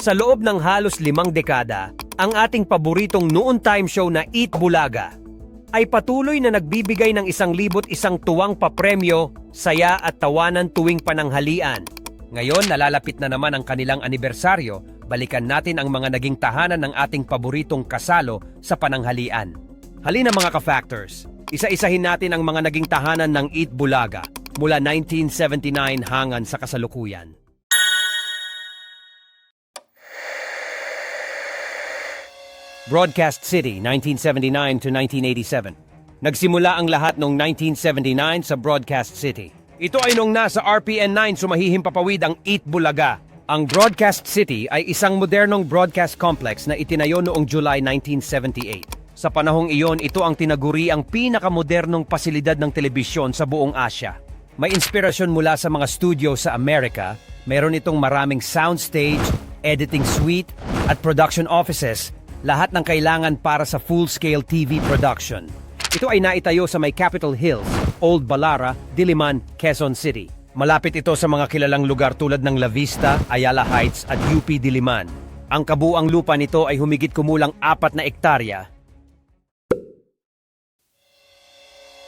Sa loob ng halos limang dekada, ang ating paboritong noon time show na Eat Bulaga ay patuloy na nagbibigay ng isang libot isang tuwang papremyo, saya at tawanan tuwing pananghalian. Ngayon, nalalapit na naman ang kanilang anibersaryo, balikan natin ang mga naging tahanan ng ating paboritong kasalo sa pananghalian. Halina mga ka-factors, isa-isahin natin ang mga naging tahanan ng Eat Bulaga mula 1979 hangan sa kasalukuyan. Broadcast City, 1979 to 1987. Nagsimula ang lahat noong 1979 sa Broadcast City. Ito ay nung nasa RPN 9 sumahihim papawid ang Eat Bulaga. Ang Broadcast City ay isang modernong broadcast complex na itinayo noong July 1978. Sa panahong iyon, ito ang tinaguri ang pinakamodernong pasilidad ng telebisyon sa buong Asya. May inspirasyon mula sa mga studio sa Amerika, meron itong maraming soundstage, editing suite, at production offices lahat ng kailangan para sa full-scale TV production. Ito ay naitayo sa may Capitol Hills, Old Balara, Diliman, Quezon City. Malapit ito sa mga kilalang lugar tulad ng La Vista, Ayala Heights at UP Diliman. Ang kabuang lupa nito ay humigit kumulang apat na ektarya.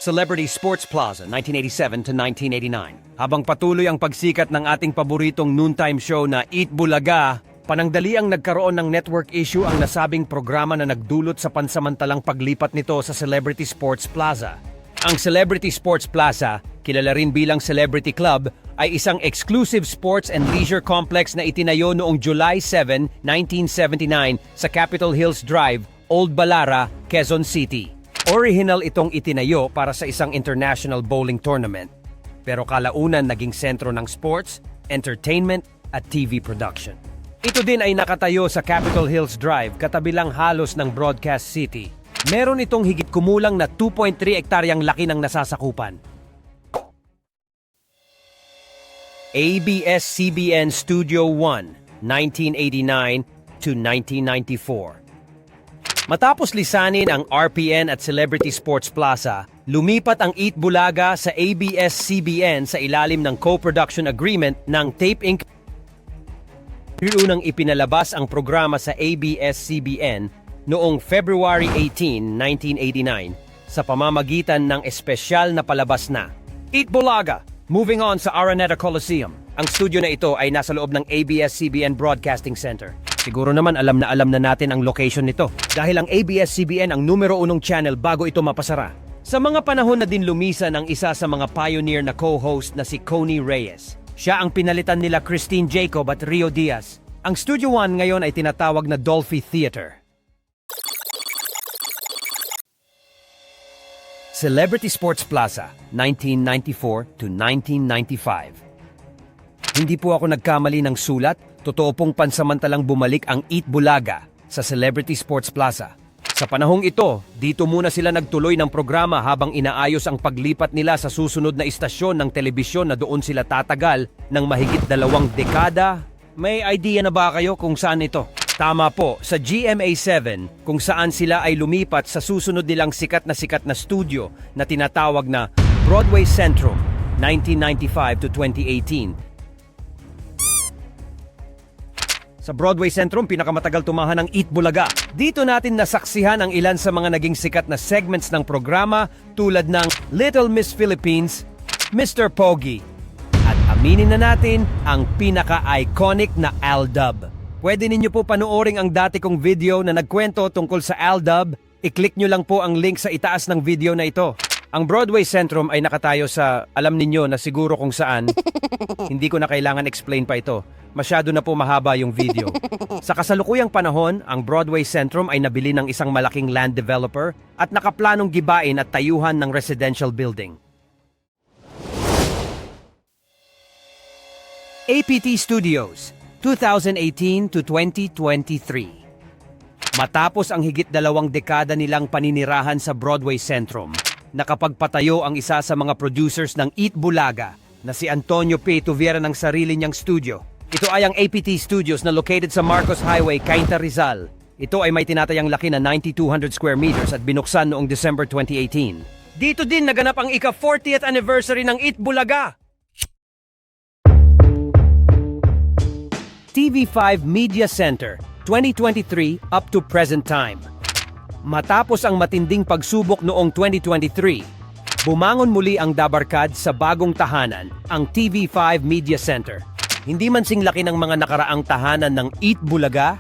Celebrity Sports Plaza, 1987 to 1989. Habang patuloy ang pagsikat ng ating paboritong noontime show na Eat Bulaga, Panangdali ang nagkaroon ng network issue ang nasabing programa na nagdulot sa pansamantalang paglipat nito sa Celebrity Sports Plaza. Ang Celebrity Sports Plaza, kilala rin bilang Celebrity Club, ay isang exclusive sports and leisure complex na itinayo noong July 7, 1979 sa Capitol Hills Drive, Old Balara, Quezon City. Original itong itinayo para sa isang international bowling tournament, pero kalaunan naging sentro ng sports, entertainment at TV production. Ito din ay nakatayo sa Capitol Hills Drive katabi lang halos ng Broadcast City. Meron itong higit kumulang na 2.3 ektaryang laki ng nasasakupan. ABS-CBN Studio 1, 1989 to 1994. Matapos lisanin ang RPN at Celebrity Sports Plaza, lumipat ang Eat Bulaga sa ABS-CBN sa ilalim ng co-production agreement ng Tape Inc. Unang ipinalabas ang programa sa ABS-CBN noong February 18, 1989 sa pamamagitan ng espesyal na palabas na Eat Bulaga! Moving on sa Araneta Coliseum. Ang studio na ito ay nasa loob ng ABS-CBN Broadcasting Center. Siguro naman alam na alam na natin ang location nito dahil ang ABS-CBN ang numero unong channel bago ito mapasara. Sa mga panahon na din lumisan ang isa sa mga pioneer na co-host na si Coney Reyes. Siya ang pinalitan nila Christine Jacob at Rio Diaz. Ang Studio One ngayon ay tinatawag na Dolphy Theater. Celebrity Sports Plaza, 1994 to 1995. Hindi po ako nagkamali ng sulat, totoo pong pansamantalang bumalik ang Eat Bulaga sa Celebrity Sports Plaza. Sa panahong ito, dito muna sila nagtuloy ng programa habang inaayos ang paglipat nila sa susunod na istasyon ng telebisyon na doon sila tatagal ng mahigit dalawang dekada. May idea na ba kayo kung saan ito? Tama po, sa GMA7 kung saan sila ay lumipat sa susunod nilang sikat na sikat na studio na tinatawag na Broadway Centrum 1995 to 2018 Sa Broadway Centrum, pinakamatagal tumahan ng Eat Bulaga. Dito natin nasaksihan ang ilan sa mga naging sikat na segments ng programa tulad ng Little Miss Philippines, Mr. Pogi, at aminin na natin ang pinaka-iconic na Aldub. Pwede ninyo po panoorin ang dati kong video na nagkwento tungkol sa Aldub. I-click nyo lang po ang link sa itaas ng video na ito. Ang Broadway Centrum ay nakatayo sa alam ninyo na siguro kung saan. Hindi ko na kailangan explain pa ito. Masyado na po mahaba yung video. Sa kasalukuyang panahon, ang Broadway Centrum ay nabili ng isang malaking land developer at nakaplanong gibain at tayuhan ng residential building. APT Studios, 2018 to 2023. Matapos ang higit dalawang dekada nilang paninirahan sa Broadway Centrum, nakapagpatayo ang isa sa mga producers ng Eat Bulaga na si Antonio P. Tuviera ng sarili niyang studio. Ito ay ang APT Studios na located sa Marcos Highway, Cainta, Rizal. Ito ay may tinatayang laki na 9,200 square meters at binuksan noong December 2018. Dito din naganap ang ika-40th anniversary ng Eat Bulaga. TV5 Media Center 2023 up to present time. Matapos ang matinding pagsubok noong 2023, bumangon muli ang Dabarkad sa bagong tahanan, ang TV5 Media Center. Hindi man sing laki ng mga nakaraang tahanan ng Eat Bulaga,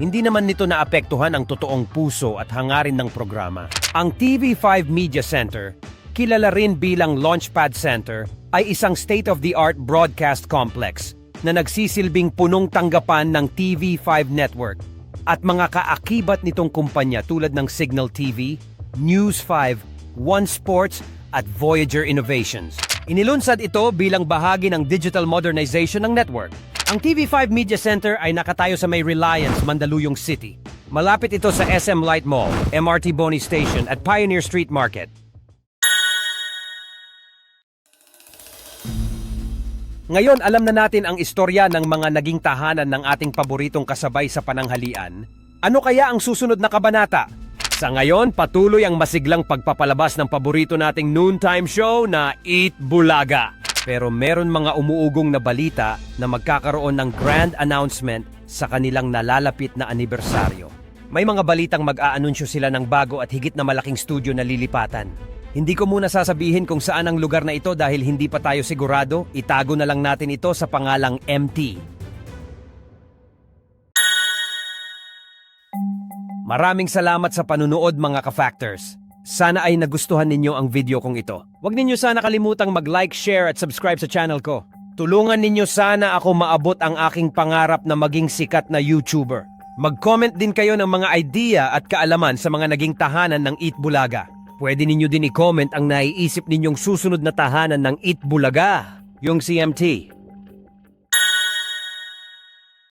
hindi naman nito naapektuhan ang totoong puso at hangarin ng programa. Ang TV5 Media Center, kilala rin bilang Launchpad Center, ay isang state-of-the-art broadcast complex na nagsisilbing punong tanggapan ng TV5 network at mga kaakibat nitong kumpanya tulad ng Signal TV, News 5, One Sports at Voyager Innovations. Inilunsad ito bilang bahagi ng digital modernization ng network. Ang TV5 Media Center ay nakatayo sa may Reliance, Mandaluyong City. Malapit ito sa SM Light Mall, MRT Boni Station at Pioneer Street Market. Ngayon, alam na natin ang istorya ng mga naging tahanan ng ating paboritong kasabay sa pananghalian. Ano kaya ang susunod na kabanata? Sa ngayon, patuloy ang masiglang pagpapalabas ng paborito nating noontime show na Eat Bulaga. Pero meron mga umuugong na balita na magkakaroon ng grand announcement sa kanilang nalalapit na anibersaryo. May mga balitang mag-aanunsyo sila ng bago at higit na malaking studio na lilipatan. Hindi ko muna sasabihin kung saan ang lugar na ito dahil hindi pa tayo sigurado, itago na lang natin ito sa pangalang MT. Maraming salamat sa panunood mga ka-factors. Sana ay nagustuhan ninyo ang video kong ito. Huwag ninyo sana kalimutang mag-like, share at subscribe sa channel ko. Tulungan ninyo sana ako maabot ang aking pangarap na maging sikat na YouTuber. Mag-comment din kayo ng mga idea at kaalaman sa mga naging tahanan ng Eat Bulaga. Pwede ninyo din i-comment ang naiisip ninyong susunod na tahanan ng Eat Bulaga, yung CMT.